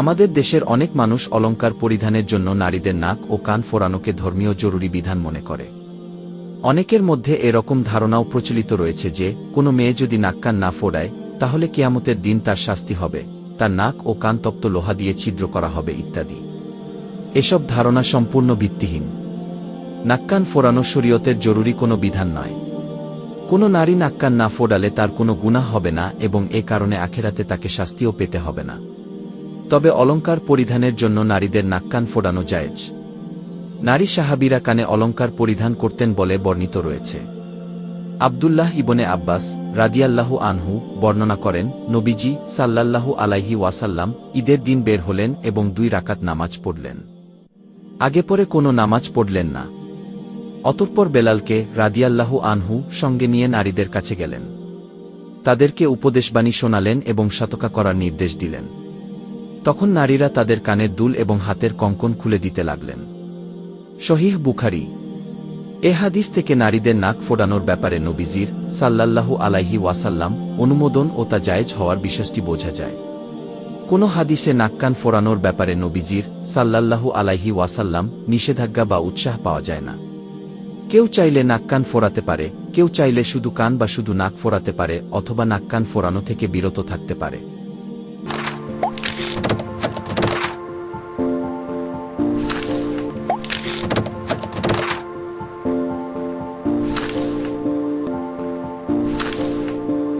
আমাদের দেশের অনেক মানুষ অলংকার পরিধানের জন্য নারীদের নাক ও কান ফোরানোকে ধর্মীয় জরুরি বিধান মনে করে। অনেকের মধ্যে এরকম ধারণাও প্রচলিত রয়েছে যে, কোনো মেয়ে যদি নাক কান না ফোড়ায়, তাহলে কেয়ামতের দিন তার শাস্তি হবে, তার নাক ও কান তপ্ত লোহা দিয়ে ছিদ্র করা হবে ইত্যাদি। এসব ধারণা সম্পূর্ণ ভিত্তিহীন। নাক্কান ফোরানো শরীয়তের জরুরি কোনো বিধান নয়। কোনো নারী নাক্কান না ফোড়ালে তার কোনো গুনাহ হবে না এবং এ কারণে আখেরাতে তাকে শাস্তিও পেতে হবে না। তবে অলঙ্কার পরিধানের জন্য নারীদের নাক্কান ফোড়ানো জায়েজ। নারী সাহাবিরা কানে অলংকার পরিধান করতেন বলে বর্ণিত রয়েছে। আবদুল্লাহ ইবনে আব্বাস রাদিয়াল্লাহু আনহু বর্ণনা করেন, নবীজি সাল্লাল্লাহু আলাইহি ওয়াসাল্লাম ঈদের দিন বের হলেন এবং দুই রাকাত নামাজ পড়লেন। আগে পরে কোনো নামাজ পড়লেন না। অতঃপর বেলালকে রাদিয়াল্লাহু আনহু সঙ্গে নিয়ে নারীদের কাছে গেলেন। তাদেরকে উপদেশবাণী শোনালেন এবং শতকা করার নির্দেশ দিলেন। তখন নারীরা তাদের কানের দুল এবং হাতের কঙ্কন খুলে দিতে লাগলেন। শহীহ বুখারি। এ হাদিস থেকে নারীদের নাক ফোড়ানোর ব্যাপারে নবীজির সাল্লাল্লাহু আলাইহি ওয়াসাল্লাম অনুমোদন ও তা জায়েজ হওয়ার বিষয়টি বোঝা যায়। কোন হাদিসে নাক্কান ফোড়ানোর ব্যাপারে নবীজির সাল্লাল্লাহু আলাইহি ওয়াসাল্লাম নিষেধাজ্ঞা বা উৎসাহ পাওয়া যায় না। কেউ চাইলে নাক্কান ফোরাতে পারে, কেউ চাইলে শুধু কান বা শুধু নাক ফোরাতে পারে অথবা নাক্কান ফোরানো থেকে বিরত থাকতে পারে।